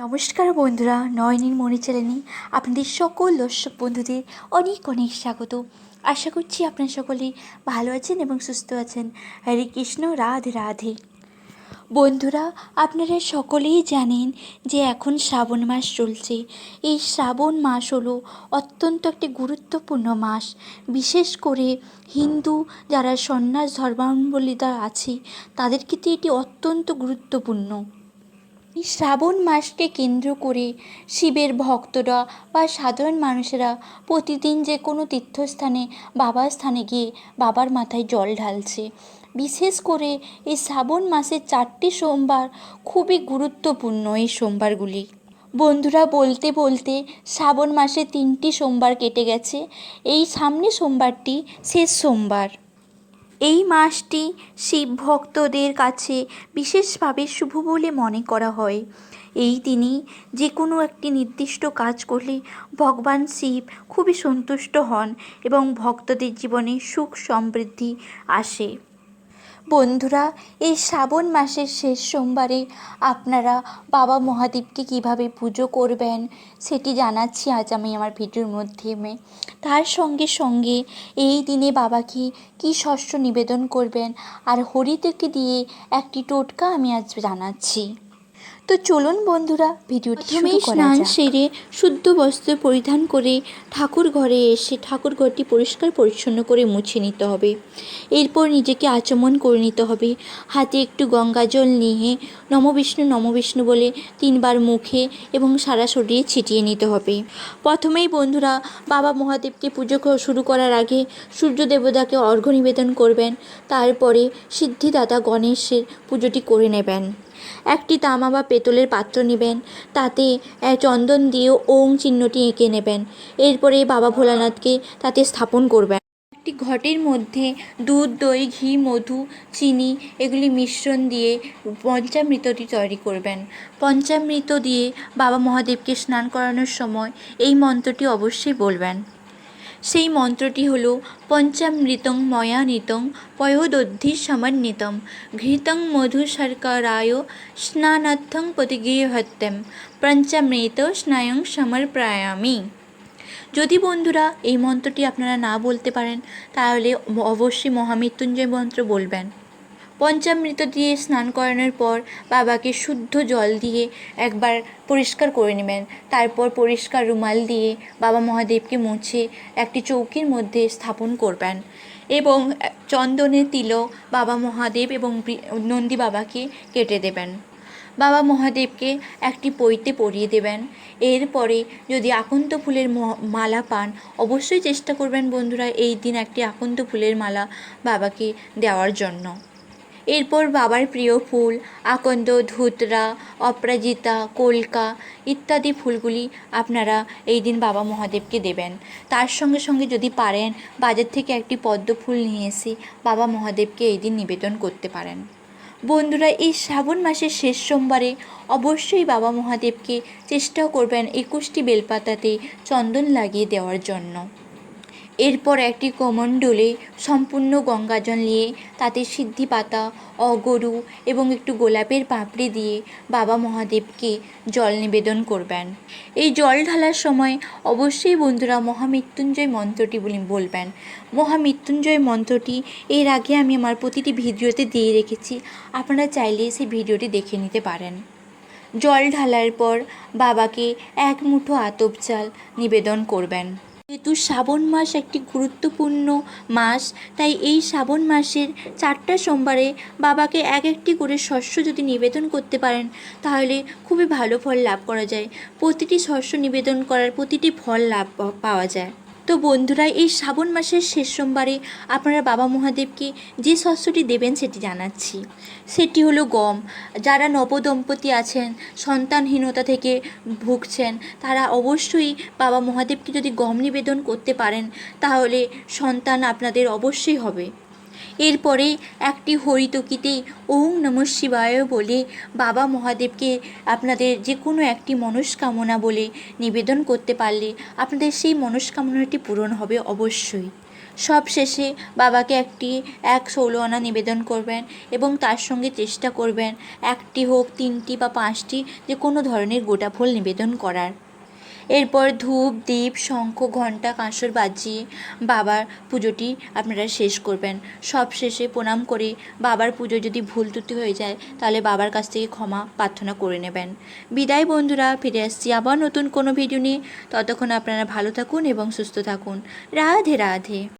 নমস্কার বন্ধুরা, নয়নীর মনে চ্যানেলে আপনাদের সকল দর্শক বন্ধুদের অনেক অনেক স্বাগত। আশা করছি আপনারা সকলেই ভালো আছেন এবং সুস্থ আছেন। হরে কৃষ্ণ, রাধে রাধে। বন্ধুরা, আপনারা সকলেই জানেন যে এখন শ্রাবণ মাস চলছে। এই শ্রাবণ মাস হলো অত্যন্ত একটি গুরুত্বপূর্ণ মাস। বিশেষ করে হিন্দু যারা সন্ন্যাস ধর্মাবলম্বীরা আছে তাদের ক্ষেত্রে এটি অত্যন্ত গুরুত্বপূর্ণ। এই শ্রাবণ মাসকে কেন্দ্র করে শিবের ভক্তরা বা সাধারণ মানুষেরা প্রতিদিন যে কোনো তীর্থস্থানে বাবার স্থানে গিয়ে বাবার মাথায় জল ঢালছে। বিশেষ করে এই শ্রাবণ মাসের চারটি সোমবার খুবই গুরুত্বপূর্ণ এই সোমবারগুলি। বন্ধুরা, বলতে বলতে শ্রাবণ মাসে তিনটি সোমবার কেটে গেছে। এই সামনে সোমবারটি শেষ সোমবার। এই মাসটি শিব ভক্তদের কাছে বিশেষভাবে শুভ বলে মনে করা হয়। এই দিনই যে কোনো একটি নির্দিষ্ট কাজ করলে ভগবান শিব খুবই সন্তুষ্ট হন এবং ভক্তদের জীবনে সুখ সমৃদ্ধি আসে। বন্ধুরা, এই শ্রাবণ মাসের শেষ সোমবারে আপনারা বাবা মহাদেবকে কীভাবে পুজো করবেন সেটি জানাচ্ছি আজ আমি আমার ভিডিওর মাধ্যমে তার সঙ্গে সঙ্গে এই দিনে বাবাকে কি শস্য নিবেদন করবেন আর হরিদেরকে দিয়ে একটি টোটকা আমি আজ জানাচ্ছি। তো চলুন বন্ধুরা ভিডিওটি শুরু করা স্নান সেরে শুদ্ধ বস্ত্র পরিধান করে ঠাকুর ঘরে এসে ঠাকুর ঘরটি পরিষ্কার পরিচ্ছন্ন করে মুছে নিতে হবে। এরপর নিজেকে আচমন করে নিতে হবে। হাতে একটু গঙ্গা জল নিয়ে নমবিষ্ণু নমবিষ্ণু বলে তিনবার মুখে এবং সারা শরীরে ছিটিয়ে নিতে হবে। প্রথমেই বন্ধুরা বাবা মহাদেবকে পুজো শুরু করার আগে সূর্য দেবতাকে অর্ঘ্য নিবেদন করবেন। তারপরে সিদ্ধিদাতা গণেশের পুজোটি করে নেবেন। একটি তামা বা পেতলের পাত্র নেবেন, তাতে চন্দন দিয়ে ওং চিহ্নটি এঁকে নেবেন। এরপরে বাবা ভোলানাথকে তাতে স্থাপন করবেন। একটি ঘটের মধ্যে দুধ, দই, ঘি, মধু, চিনি এগুলি মিশ্রণ দিয়ে পঞ্চামৃতটি তৈরি করবেন। পঞ্চামৃত দিয়ে বাবা মহাদেবকে স্নান করানোর সময় এই মন্ত্রটি অবশ্যই বলবেন। সেই মন্ত্রটি হল, পঞ্চামৃতং ময়ানিতং পয়োদ্ধি সমন্বিতম। ঘৃতং মধু শর্করায় স্নানার্থং প্রতিগৃহত্যম পঞ্চামৃত স্নায়ং সমর্পয়ামি যদি বন্ধুরা এই মন্ত্রটি আপনারা না বলতে পারেন, তাহলে অবশ্যই মহামৃত্যুঞ্জয় মন্ত্র বলবেন। পঞ্চামৃত দিয়ে স্নান করানোর পর বাবাকে শুদ্ধ জল দিয়ে একবার পরিষ্কার করে নেবেন। তারপর পরিষ্কার রুমাল দিয়ে বাবা মহাদেবকে মুছে একটি চৌকির মধ্যে স্থাপন করবেন এবং চন্দনের তিলক, বাবা মহাদেব এবং নন্দী বাবাকে কেটে দেবেন। বাবা মহাদেবকে একটি পইতে পরিয়ে দেবেন। এরপরে যদি আকন্ত ফুলের মালা পান, অবশ্যই চেষ্টা করবেন বন্ধুরা এই দিন একটি আকন্ত ফুলের মালা বাবাকে দেওয়ার জন্য। এরপর বাবার প্রিয় ফুল, আকন্দ, ধুতরা, অপরাজিতা, কলকা ইত্যাদি ফুলগুলি আপনারা এই দিন বাবা মহাদেবকে দেবেন। তার সঙ্গে সঙ্গে যদি পারেন, বাজার থেকে একটি পদ্ম ফুল নিয়ে এসে বাবা মহাদেবকে এই দিন নিবেদন করতে পারেন। বন্ধুরা, এই শ্রাবণ মাসের শেষ সোমবারে অবশ্যই বাবা মহাদেবকে চেষ্টাও করবেন একুশটি বেলপাতাতে চন্দন লাগিয়ে দেওয়ার জন্য। এরপর একটি কমণ্ডলে সম্পূর্ণ গঙ্গাজল নিয়ে তাতে সিদ্ধি পাতা, অগরু এবং একটু গোলাপের পাপড়ি দিয়ে বাবা মহাদেবকে জল নিবেদন করবেন। এই জল ঢালার সময় অবশ্যই বন্ধুরা মহামৃত্যুঞ্জয় মন্ত্রটি বলি, বলবেন। মহামৃত্যুঞ্জয় মন্ত্রটি এর আগে আমি আমার প্রতিটি ভিডিওতে দিয়ে রেখেছি, আপনারা চাইলে সেই ভিডিওটি দেখে নিতে পারেন। জল ঢালার পর বাবাকে এক মুঠো আতপ চাল নিবেদন করবেন। যেহেতু শ্রাবণ মাস একটি গুরুত্বপূর্ণ মাস। তাই এই শ্রাবণ মাসের চারটা সোমবারে বাবাকে এক একটি করে শস্য যদি নিবেদন করতে পারেন, তাহলে খুবই ভালো ফল লাভ করা যায়। প্রতিটি শস্য নিবেদন করার প্রতিটি ফল লাভ পাওয়া যায়। তো বন্ধুরা, এই শ্রাবণ মাসের শেষ সোমবারে আপনারা বাবা মহাদেবকে যে শস্যটি দেবেন সেটি জানাচ্ছি। সেটি হলো গম। যারা নবদম্পতি আছেন, সন্তানহীনতা থেকে ভুগছেন, তারা অবশ্যই বাবা মহাদেবকে যদি গম নিবেদন করতে পারেন, তাহলে সন্তান আপনাদের অবশ্যই হবে। এরপরে একটি হরিতকিতে ওং নম শিবায় বলে বাবা মহাদেবকে আপনাদের যে কোনো একটি মনস্কামনা বলে নিবেদন করতে পারলে আপনাদের সেই মনস্কামনাটি পূরণ হবে অবশ্যই। সব শেষে বাবাকে একটি এক ষোলো আনা নিবেদন করবেন এবং তার সঙ্গে চেষ্টা করবেন একটি হোক, তিনটি বা পাঁচটি যে কোনো ধরনের গোটা ফল নিবেদন করার। এরপর ধূপ, দীপ, শঙ্খ, ঘণ্টা, কাঁসর বাজিয়ে বাবার পুজোটি আপনারা শেষ করবেন। সব শেষে প্রণাম করে বাবার পুজো যদি ভুল ত্রুটি হয়ে যায়, তাহলে বাবার কাছ থেকে ক্ষমা প্রার্থনা করে নেবেন। বিদায় বন্ধুরা, ফিরে আসছি আবার নতুন কোনো ভিডিও নিয়ে। ততক্ষণ আপনারা ভালো থাকুন এবং সুস্থ থাকুন। রাধে রাধে।